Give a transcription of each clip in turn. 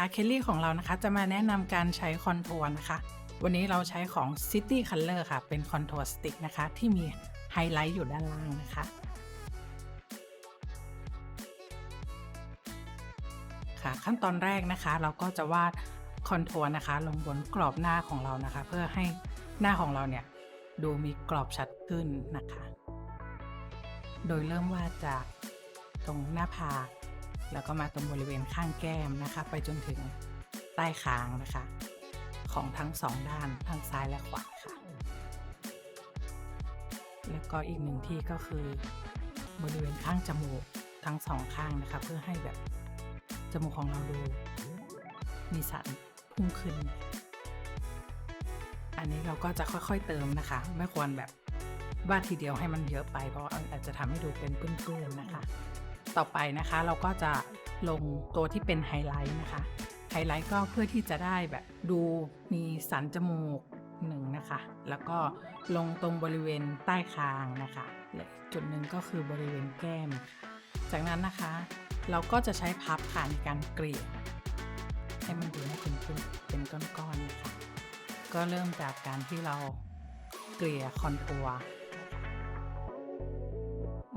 นะคะเคลลี่ของเรานะคะจะมาแนะนำการใช้คอนทัวร์นะคะ วันนี้เราใช้ของ City Color ค่ะ เป็นคอนทัวร์สติกนะคะ ที่มีไฮไลท์อยู่ด้านล่างนะคะ ค่ะ ขั้นตอนแรกนะคะ เราก็จะวาดคอนทัวร์นะคะ ลงบนกรอบหน้าของเรานะคะ เพื่อให้หน้าของเราเนี่ย ดูมีกรอบชัดขึ้นนะคะ โดยเริ่มวาดจากตรงหน้าผาก แล้วก็มาตรงบริเวณข้างแก้มนะคะ ไปจนถึงใต้คางนะคะ ของทั้งสองด้านทั้งซ้ายและขวาค่ะ แล้วก็อีกหนึ่งที่ก็คือบริเวณข้างจมูกทั้งสองข้างนะคะ เพื่อให้แบบจมูกของเราดูมีสันพุ่งขึ้น อันนี้เราก็จะค่อยๆเติมนะคะ ไม่ควรแบบวาดทีเดียวให้มันเยอะไปเพราะอาจจะทำให้ดูเป็นเปื้อนๆนะคะ ต่อไปนะคะ เราก็จะลงตัวที่เป็นไฮไลท์นะคะ ไฮไลท์ก็เพื่อที่จะได้แบบดูมีสันจมูกหนึ่งนะคะ แล้วก็ลงตรงบริเวณใต้คางนะคะและจุดหนึ่งก็คือบริเวณแก้ม จากนั้นนะคะ เราก็จะใช้พับค่ะในการเกลี่ยให้มันดูให้เป็นเป็นเป็นก้อนๆนะคะ ก็เริ่มจากการที่เราเกลี่ยคอนทัวร์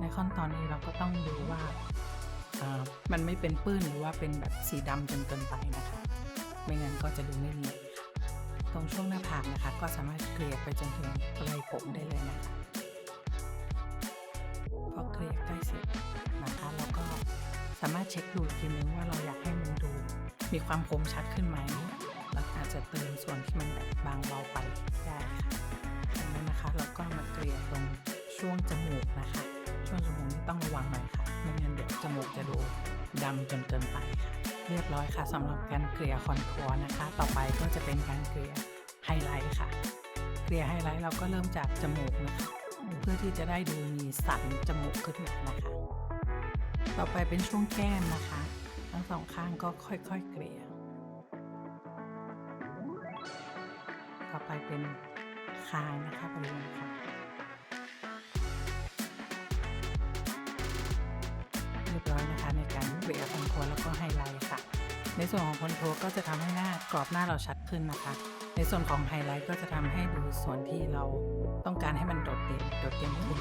ในขั้นตอนนี้เราก็ต้องดูว่ามันไม่เป็นปื้นหรือว่าเป็นแบบสีดำจนเกินไปนะคะ ไม่งั้นก็จะดูไม่เนียนตรงช่วงหน้าผากนะคะ ก็สามารถเกลี่ยไปจนถึงปลายผมได้เลยนะคะพอเกลี่ยใกล้เสร็จนะคะเราก็สามารถเช็คดูอีกทีนึงว่าเราอยากให้มันดู มีความคมชัดขึ้นไหมแล้วอาจจะเติมส่วนที่มันแบบบางเบาไปได้ค่ะจากนั้นนะคะเราก็มาเกลี่ยตรงช่วงจมูกนะคะ วงจมูกนี่ต้องระวังหน่อยค่ะไม่งั้นเดี๋ยวจมูกจะดูดำจนเกินไปค่ะเรียบร้อยค่ะสำหรับการเกลี่ยคอนทัวร์นะคะ ต่อไปก็จะเป็นการเกลี่ยไฮไลท์ค่ะ เกลี่ยไฮไลท์เราก็เริ่มจากจมูกนะคะเพื่อที่จะได้ดูมีสันจมูกขึ้นมานะคะ ต่อไปเป็นช่วงแก้มนะคะ ทั้งสองข้างก็ค่อยๆเกลี่ยต่อไปเป็นคางนะคะบริเวณคาง เรียบร้อยนะคะ ในการเบรคคอนโทรแล้วก็ไฮไลท์ค่ะ ในส่วนของคอนโทรก็จะทำให้หน้ากรอบหน้าเราชัดขึ้นนะคะ ในส่วนของไฮไลท์ก็จะทำให้ดูส่วนที่เราต้องการให้มันโดดเด่นโดดเด่นขึ้น